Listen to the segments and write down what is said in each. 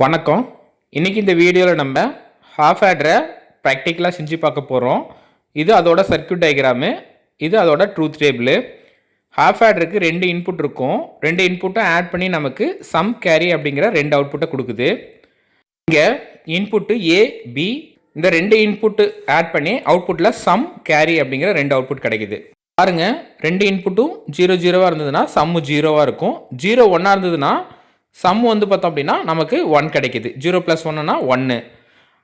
வணக்கம். இன்றைக்கி இந்த வீடியோவில் நம்ம ஹாஃப் ஆட்ரை ப்ராக்டிக்கலாக செஞ்சு பார்க்க போகிறோம் இது அதோட சர்க்யூட் டயக்ராமு இது அதோட ட்ரூத் டேபிள் ஹாஃப் ஆட்ருக்கு ரெண்டு இன்புட் இருக்கும். ரெண்டு இன்புட்டும் ஆட் பண்ணி நமக்கு சம் கேரி அப்படிங்கிற ரெண்டு அவுட்புட்டை கொடுக்குது. இங்கே இன்புட்டு ஏ பி இந்த ரெண்டு இன்புட்டு ஆட் பண்ணி அவுட்புட்டில் சம் கேரி அப்படிங்கிற ரெண்டு அவுட்புட் கிடைக்குது. பாருங்கள் ரெண்டு இன்புட்டும் ஜீரோ ஜீரோவாக இருந்ததுன்னா சம்மு ஜீரோவாக இருக்கும். ஜீரோ ஒன்னாக இருந்ததுன்னா சம் வந்து பார்த்தோம் அப்படின்னா நமக்கு ஒன் கிடைக்குது. ஜீரோ ப்ளஸ் ஒன்னுனா ஒன்று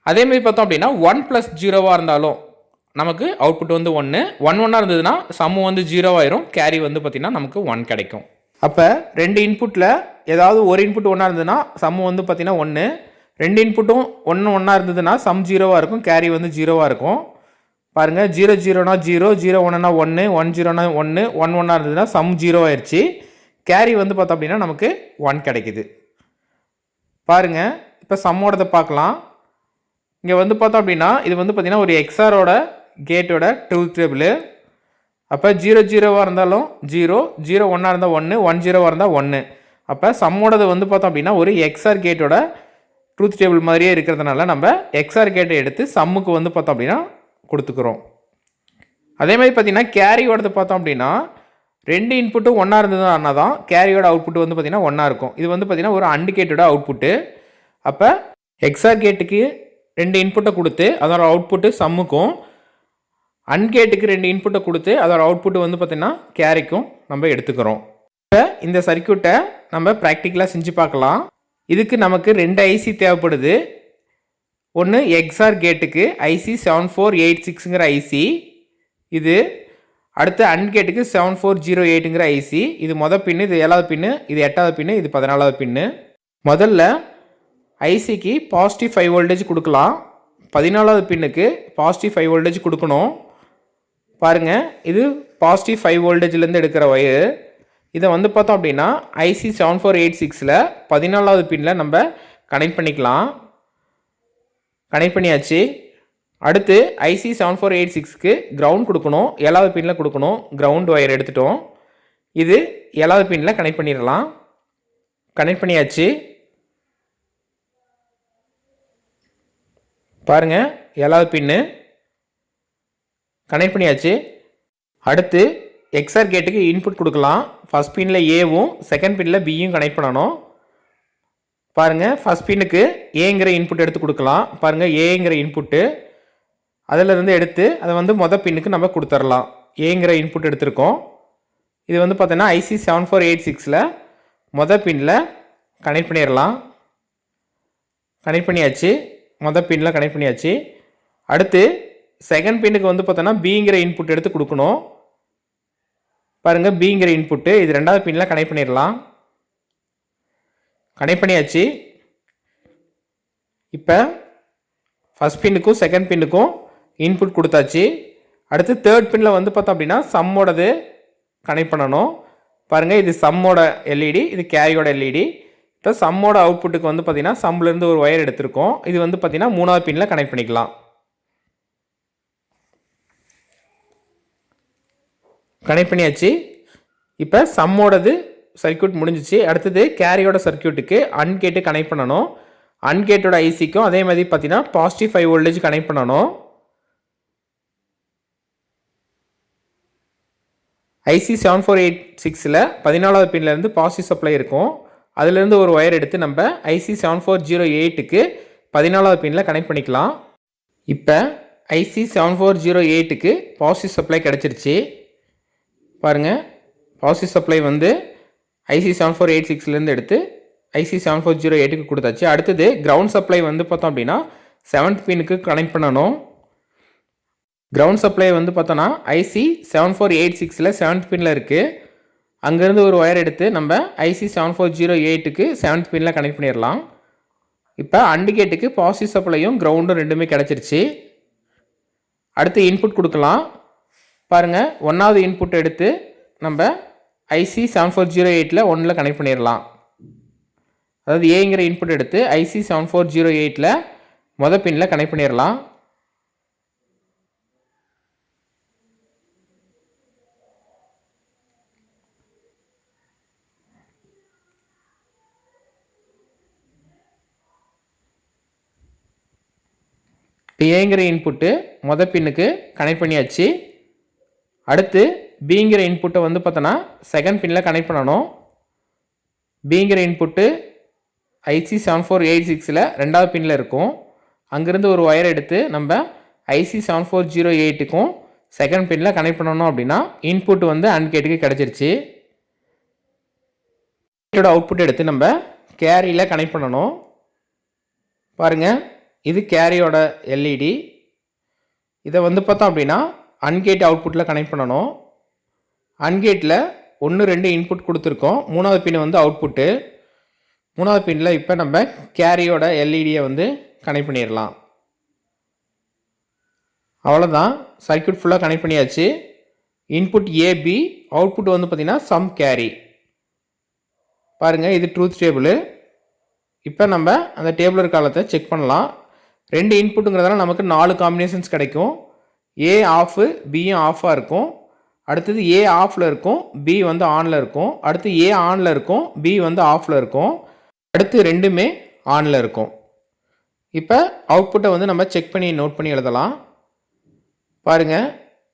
அதேமாதிரி பார்த்தோம் அப்படின்னா ஒன் ப்ளஸ் ஜீரோவாக இருந்தாலும் நமக்கு அவுட்புட் வந்து ஒன்று ஒன் ஒன்னாக இருந்ததுன்னா சம்மு வந்து ஜீரோவாயிரும் கேரி வந்து பார்த்திங்கன்னா நமக்கு ஒன் கிடைக்கும். அப்போ ரெண்டு இன்புட்டில் ஏதாவது ஒரு இன்புட் ஒன்றா இருந்ததுன்னா சம்மு வந்து பார்த்திங்கன்னா ஒன்று ரெண்டு இன்புட்டும் ஒன்று ஒன்றா இருந்ததுன்னா சம் ஜீரோவாக இருக்கும். கேரி வந்து ஜீரோவாக இருக்கும். பாருங்கள் ஜீரோ ஜீரோனா ஜீரோ ஜீரோ ஒன்றுனா ஒன்று ஒன் ஜீரோனா ஒன்று ஒன் ஒன்றா இருந்ததுன்னா சம் ஜீரோ ஆயிடுச்சு கேரி வந்து பார்த்தோம் அப்படின்னா நமக்கு ஒன் கிடைக்குது. பாருங்கள் இப்போ சம்மோடதை பார்க்கலாம். இங்கே வந்து பார்த்தோம் அப்படின்னா இது வந்து பார்த்திங்கன்னா ஒரு எக்ஸாரோட கேட்டோட ட்ரூத் டேபிள் அப்போ ஜீரோ ஜீரோவாக இருந்தாலும் ஜீரோ ஜீரோ ஒன்னாக இருந்தால் ஒன்று ஒன் ஜீரோவாக இருந்தால் ஒன்று அப்போ சம்மோடது வந்து பார்த்தோம் அப்படின்னா ஒரு எக்ஸ்ஆர் கேட்டோட ட்ரூத் டேபிள் மாதிரியே இருக்கிறதுனால நம்ம எக்ஸ்ஆர் கேட்டை எடுத்து சம்முக்கு வந்து பார்த்தோம் அப்படின்னா கொடுத்துக்கிறோம். அதே மாதிரி பார்த்தீங்கன்னா கேரியோடது பார்த்தோம் அப்படின்னா ரெண்டு இன்புட்டும் ஒன்றா இருந்ததுன்னா தான் கேரியோட அவுட்புட் வந்து பார்த்திங்கன்னா ஒன்றா இருக்கும். இது வந்து பார்த்திங்கன்னா ஒரு அண்டிகேட்டோட அவுட்புட்டு அப்போ எக்ஸா கேட்டுக்கு ரெண்டு இன்புட்டை கொடுத்து அதோட அவுட்புட்டு சம்முக்கும் அன்கேட்டுக்கு ரெண்டு இன்புட்டை கொடுத்து அதோட அவுட்புட்டு வந்து பார்த்திங்கன்னா கேரிக்கும் நம்ம எடுத்துக்கிறோம். இப்போ இந்த சர்க்கியூட்டை நம்ம ப்ராக்டிக்கலாக செஞ்சு பார்க்கலாம். இதுக்கு நமக்கு ரெண்டு ஐசி தேவைப்படுது. ஒன்று எக்ஸார் கேட்டுக்கு ஐசி செவன் ஃபோர் எயிட் சிக்ஸுங்கிற ஐசி இது அடுத்து அன்கேட்டுக்கு செவன் ஃபோர் ஜீரோ எயிட்டுங்கிற ஐசி இது மொதல் பின்னு இது ஏழாவது பின்னு இது எட்டாவது பின்னு இது பதினாலாவது பின்னு முதல்ல ஐசிக்கு பாசிட்டிவ் ஃபைவ் வோல்டேஜ் கொடுக்கலாம். பதினாலாவது பின்னுக்கு பாசிட்டிவ் ஃபைவ் வோல்டேஜ் கொடுக்கணும். பாருங்கள் இது பாசிட்டிவ் ஃபைவ் வோல்டேஜ்லேருந்து எடுக்கிற ஒயர் இதை வந்து பார்த்தோம் அப்படின்னா ஐசி செவன் ஃபோர் எயிட் சிக்ஸில் பதினாலாவது பின்னில் நம்ம கனெக்ட் பண்ணிக்கலாம். கனெக்ட் பண்ணியாச்சு. அடுத்து ஐசி செவன் ஃபோர் எயிட் சிக்ஸ்க்கு கிரவுண்ட் கொடுக்கணும் ஏழாவது பின்னில் கொடுக்கணும் கிரவுண்ட் ஒயர் எடுத்துட்டோம். இது ஏழாவது பின்னில் கனெக்ட் பண்ணிடலாம். கனெக்ட் பண்ணியாச்சு. பாருங்கள் ஏழாவது பின்னு கனெக்ட் பண்ணியாச்சு. அடுத்து எக்ஸ்ஆர் கேட்டுக்கு இன்புட் கொடுக்கலாம். ஃபஸ்ட் பின்னில் ஏவும் செகண்ட் பின்னில் பியும் கனெக்ட் பண்ணணும். பாருங்கள் ஃபஸ்ட் பின்னுக்கு ஏங்கிற இன்புட் எடுத்து கொடுக்கலாம். பாருங்கள் ஏங்கிற இன்புட்டு அதிலிருந்து எடுத்து அதை வந்து மொதல் பின்னுக்கு நம்ம கொடுத்துர்லாம். ஏங்கிற இன்புட் எடுத்திருக்கோம். இது வந்து பார்த்தோன்னா ஐசி செவன் ஃபோர் எயிட் சிக்ஸில் மொதல் பின்னில் கனெக்ட் பண்ணிடலாம் கனெக்ட் பண்ணியாச்சு. மொதல் பின்னில் கனெக்ட் பண்ணியாச்சு. அடுத்து செகண்ட் பின்னுக்கு வந்து பார்த்தோன்னா பிங்கிற இன்புட் எடுத்து கொடுக்கணும். பாருங்கள் பிங்கிற இன்புட்டு இது ரெண்டாவது பின்னில் கனெக்ட் பண்ணிடலாம் கனெக்ட் பண்ணியாச்சு. இப்போ ஃபஸ்ட் பின்னுக்கும் செகண்ட் பின்னுக்கும் இன்புட் கொடுத்தாச்சு. அடுத்து தேர்ட் பின்னில் வந்து பார்த்தோம் அப்படின்னா சம்மோடது கனெக்ட் பண்ணணும். பாருங்கள் இது சம்மோட எல்இடி இது கேரியோட எல்இடி இப்போ சம்மோட அவுட்புட்டுக்கு வந்து பார்த்திங்கன்னா சம்லேருந்து ஒரு ஒயர் எடுத்திருக்கோம். இது வந்து பார்த்திங்கன்னா மூணாவது பின்னில் கனெக்ட் பண்ணிக்கலாம். கனெக்ட் பண்ணியாச்சு. இப்போ சம்மோடது சர்க்கியூட் முடிஞ்சிச்சு. அடுத்தது கேரியோட சர்க்கியூட்டுக்கு அன்கேட்டு கனெக்ட் பண்ணணும். அன்கேட்டோட ஐசிக்கும் அதே மாதிரி பார்த்தீங்கன்னா பாசிட்டிவ் ஃபைவ் வோல்டேஜ் கனெக்ட் பண்ணணும். ஐசி செவன் ஃபோர் எயிட் சிக்ஸில் பதினாலாவது பின்லேருந்து பாசிட்டிவ் சப்ளை இருக்கும். அதுலேருந்து ஒரு ஒயர் எடுத்து நம்ம ஐசி செவன் ஃபோர் ஜீரோ எயிட்டுக்கு பதினாலாவது பின்னில் கனெக்ட் பண்ணிக்கலாம். இப்போ ஐசி செவன் ஃபோர் ஜீரோ எயிட்டுக்கு பாசிட்டிவ் சப்ளை கிடச்சிருச்சு. பாருங்கள் பாசிட்டிவ் சப்ளை வந்து ஐசி செவன் ஃபோர் எயிட் சிக்ஸ்லேருந்து எடுத்து ஐசி செவன் ஃபோர் ஜீரோ எயிட்டுக்கு கொடுத்தாச்சு. அடுத்தது கிரவுண்ட் சப்ளை வந்து பார்த்தோம் அப்படின்னா செவன்த் பின்னுக்கு கனெக்ட் பண்ணணும். கிரவுண்ட் சப்ளை வந்து பார்த்தோன்னா ஐசி செவன் ஃபோர் எயிட் சிக்ஸில் செவன்த் பின்னில் இருக்குது அங்கேருந்து ஒரு ஒயர் எடுத்து நம்ம ஐசி செவன் ஃபோர் ஜீரோ எயிட்டுக்கு செவன்த் பின்னில் கனெக்ட் பண்ணிடலாம். இப்போ அண்டிகேட்டுக்கு பாசிட்டிவ் சப்ளையும் கிரவுண்டும் ரெண்டுமே கிடச்சிருச்சு. அடுத்து இன்புட் கொடுக்கலாம். பாருங்கள் ஒன்றாவது இன்புட் எடுத்து நம்ம ஐசி செவன் ஃபோர் ஜீரோ எயிட்டில் ஒன்றில் கனெக்ட் பண்ணிடலாம். அதாவது ஏங்கிற இன்புட் எடுத்து ஐசி செவன் ஃபோர் ஜீரோ எயிட்டில் மொதல் பின்னில் கனெக்ட் பண்ணிடலாம். ஏங்கிற இன்புட்டு மொத பின்னுக்கு கனெக்ட் பண்ணியாச்சு. அடுத்து பிங்கிற இன்புட்டை வந்து பார்த்தோன்னா செகண்ட் பின்னில் கனெக்ட் பண்ணணும். பிங்கிற input IC seven four eight சிக்ஸில் ரெண்டாவது பின்னில் இருக்கும். அங்கேருந்து ஒரு ஒயர் எடுத்து நம்ம ஐசி செவன் ஃபோர் ஜீரோ எயிட்டுக்கும் செகண்ட் பின்னில் கனெக்ட் பண்ணணும் அப்படின்னா இன்புட் வந்து அன்கேட்டுக்கு கிடச்சிருச்சு. கேட்டோட அவுட்புட் எடுத்து நம்ம கேரியில் கனெக்ட் பண்ணணும். பாருங்கள் இது கேரியோட எல்இடி இதை வந்து பார்த்தோம் அப்படின்னா அன்கேட் அவுட்புட்டில் கனெக்ட் பண்ணணும். அன்கேட்டில் ஒன்று ரெண்டு இன்புட் கொடுத்துருக்கோம். மூணாவது பின் வந்து அவுட்புட்டு மூணாவது பின்னில் இப்போ நம்ம கேரியோட எல்இடியை வந்து கனெக்ட் பண்ணிடலாம். அவ்வளோதான் சர்க்கியூட் ஃபுல்லாக கனெக்ட் பண்ணியாச்சு. இன்புட் ஏபி அவுட்புட் வந்து பார்த்திங்கன்னா சம் கேரி பாருங்கள் இது ட்ரூத் டேபிள் இப்போ நம்ம அந்த டேபிள் காலத்தை செக் பண்ணலாம். ரெண்டு இன்புட்டுங்கிறதால நமக்கு நாலு காம்பினேஷன்ஸ் கிடைக்கும். ஏ ஆஃபு பியும் ஆஃபாக இருக்கும். அடுத்தது ஏ ஆஃபில் இருக்கும் பி வந்து ஆனில் இருக்கும். அடுத்து ஏ ஆனில் இருக்கும் பி வந்து ஆஃபில் இருக்கும். அடுத்து ரெண்டுமே ஆனில் இருக்கும். இப்போ அவுட்புட்டை வந்து நம்ம செக் பண்ணி நோட் பண்ணி எழுதலாம். பாருங்கள்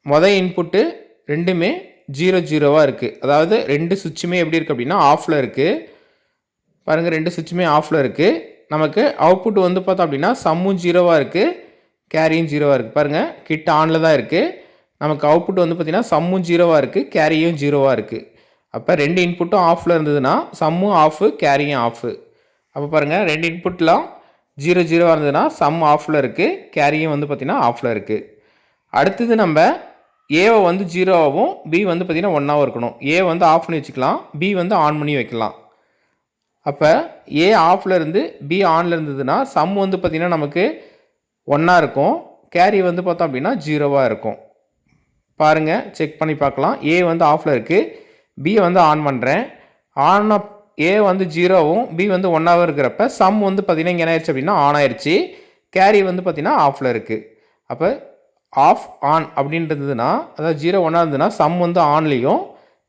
மொதல் இன்புட்டு ரெண்டுமே ஜீரோ ஜீரோவாக இருக்குது அதாவது ரெண்டு சுவிட்சுமே எப்படி இருக்குது அப்படின்னா ஆஃபில் இருக்குது பாருங்கள் ரெண்டு சுவிட்சுமே ஆஃபில் இருக்குது நமக்கு அவுட்புட் வந்து பார்த்தோம் அப்படின்னா சம்மும் ஜீரோவாக இருக்குது கேரியும் ஜீரோவாக இருக்குது பாருங்கள் கிட்ட ஆனில் தான் இருக்குது நமக்கு அவுட்புட் வந்து பார்த்திங்கன்னா சம்மும் ஜீரோவாக இருக்குது கேரியும் ஜீரோவாக இருக்குது அப்போ ரெண்டு இன்புட்டும் ஆஃபில் இருந்ததுன்னா சம்மும் ஆஃபு கேரியும் ஆஃபு அப்போ பாருங்கள் ரெண்டு இன்புட்லாம் ஜீரோ ஜீரோவாக இருந்ததுன்னா சம் ஆஃபில் இருக்குது கேரியும் வந்து பார்த்திங்கன்னா ஆஃபில் இருக்குது அடுத்தது நம்ம ஏவை வந்து ஜீரோவாகவும் பி வந்து பார்த்திங்கன்னா ஒன்றாவும் இருக்கணும். ஏ வந்து ஆஃப் பண்ணி வச்சுக்கலாம் பி வந்து ஆன் பண்ணி வைக்கலாம். அப்போ ஏ ஆஃபில் இருந்து பி ஆனில் இருந்ததுன்னா சம் வந்து பார்த்திங்கன்னா நமக்கு ஒன்றா இருக்கும். கேரி வந்து பார்த்தோம் அப்படின்னா ஜீரோவாக இருக்கும். பாருங்கள் செக் பண்ணி பார்க்கலாம். ஏ வந்து ஆஃபில் இருக்குது பி வந்து ஆன் பண்ணுறேன் ஆன் ஏ வந்து ஜீரோவும் பி வந்து ஒன்றாவும் இருக்கிறப்ப சம் வந்து பார்த்திங்கன்னா இங்கே என்ன ஆயிடுச்சு அப்படின்னா ஆன் ஆயிடுச்சு கேரி வந்து பார்த்திங்கன்னா ஆஃபில் இருக்குது அப்போ ஆஃப் ஆன் அப்படின்றதுன்னா அதாவது ஜீரோ ஒன்றா இருந்ததுன்னா சம் வந்து ஆன்லேயும்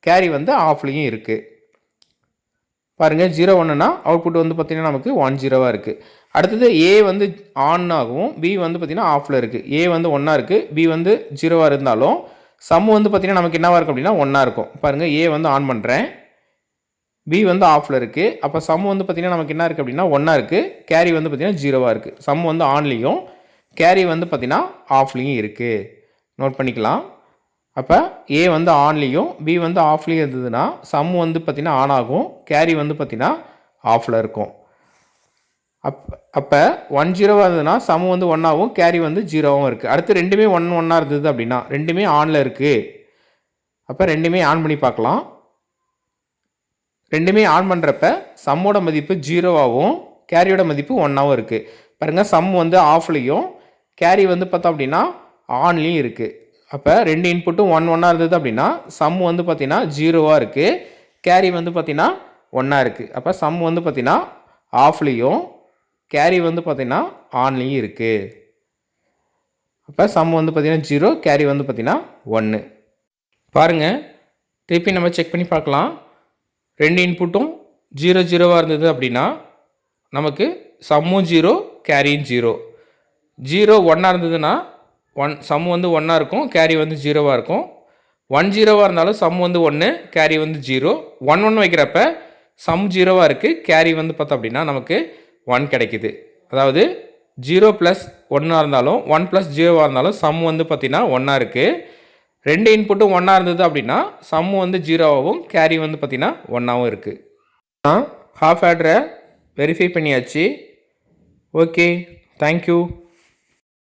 கேரி வந்து ஆஃப்லேயும் இருக்குது பாருங்கள் ஜீரோ ஒன்றுனா அவுட்புட் வந்து பார்த்திங்கன்னா நமக்கு ஒன் ஜீரோவாக இருக்குது அடுத்தது ஏ வந்து ஆன் ஆகும் பி வந்து பார்த்திங்கன்னா ஆஃபில் இருக்குது ஏ வந்து ஒன்றா இருக்குது பி வந்து ஜீரோவாக இருந்தாலும் சம் வந்து பார்த்திங்கன்னா நமக்கு என்னவாக இருக்கும் அப்படின்னா ஒன்றா இருக்கும். பாருங்கள் ஏ வந்து ஆன் பண்ணுறேன் பி வந்து ஆஃபில் இருக்குது அப்போ சம் வந்து பார்த்திங்கன்னா நமக்கு என்ன இருக்குது அப்படின்னா ஒன்றா இருக்குது கேரி வந்து பார்த்திங்கன்னா ஜீரோவாக இருக்குது சம் வந்து ஆன்லேயும் கேரி வந்து பார்த்திங்கன்னா ஆஃப்லேயும் இருக்குது நோட் பண்ணிக்கலாம். அப்போ ஏ வந்து ஆன்லேயும் பி வந்து ஆஃப்லேயும் இருந்ததுன்னா சம் வந்து பார்த்திங்கன்னா ஆன் ஆகும் கேரி வந்து பார்த்திங்கன்னா ஆஃபில் இருக்கும். அப் அப்போ ஒன் ஜீரோவாக இருந்ததுன்னா சம் வந்து ஒன்றாகவும் கேரி வந்து ஜீரோவும் இருக்குது அடுத்து ரெண்டுமே ஒன் ஒன்றா இருந்தது அப்படின்னா ரெண்டுமே ஆனில் இருக்குது அப்போ ரெண்டுமே ஆன் பண்ணி பார்க்கலாம். ரெண்டுமே ஆன் பண்ணுறப்ப சம்மோட மதிப்பு ஜீரோவாகவும் கேரியோட மதிப்பு ஒன்றாவும் இருக்குது பாருங்கள் சம் வந்து ஆஃப்லேயும் கேரி வந்து பார்த்தோம் அப்படின்னா ஆன்லேயும் இருக்குது அப்போ ரெண்டு இன்புட்டும் ஒன் ஒன்றா இருந்தது அப்படின்னா சம் வந்து பார்த்திங்கன்னா ஜீரோவாக இருக்குது கேரி வந்து பார்த்திங்கன்னா ஒன்றா இருக்குது அப்போ சம் வந்து பார்த்திங்கன்னா ஆஃப்லேயும் கேரி வந்து பார்த்திங்கன்னா ஆன்லேயும் இருக்குது அப்போ சம் வந்து பார்த்திங்கன்னா ஜீரோ கேரி வந்து பார்த்திங்கன்னா ஒன்று பாருங்கள் திருப்பி நம்ம செக் பண்ணி பார்க்கலாம். ரெண்டு இன்புட்டும் ஜீரோ ஜீரோவாக இருந்தது அப்படின்னா நமக்கு சம்மும் ஜீரோ கேரியும் ஜீரோ ஜீரோ ஒன்றா இருந்ததுன்னா ஒன் சம் வந்து ஒன்றா இருக்கும் கேரி வந்து ஜீரோவாக இருக்கும். ஒன் ஜீரோவாக இருந்தாலும் சம் வந்து ஒன்று கேரி வந்து ஜீரோ ஒன் ஒன் வைக்கிறப்ப சம் ஜீரோவாக இருக்குது கேரி வந்து பார்த்தோம் அப்படின்னா நமக்கு ஒன் கிடைக்குது. அதாவது ஜீரோ ப்ளஸ் ஒன்றா இருந்தாலும் ஒன் ப்ளஸ் ஜீரோவாக இருந்தாலும் சம் வந்து பார்த்திங்கன்னா ஒன்றா இருக்குது ரெண்டு இன்புட்டும் ஒன்றா இருந்தது அப்படின்னா சம் வந்து ஜீரோவாகவும் கேரி வந்து பார்த்திங்கன்னா ஒன்றாகவும் இருக்குது ஹாஃப் ஆர்டரை வெரிஃபை பண்ணியாச்சு. Okay thank you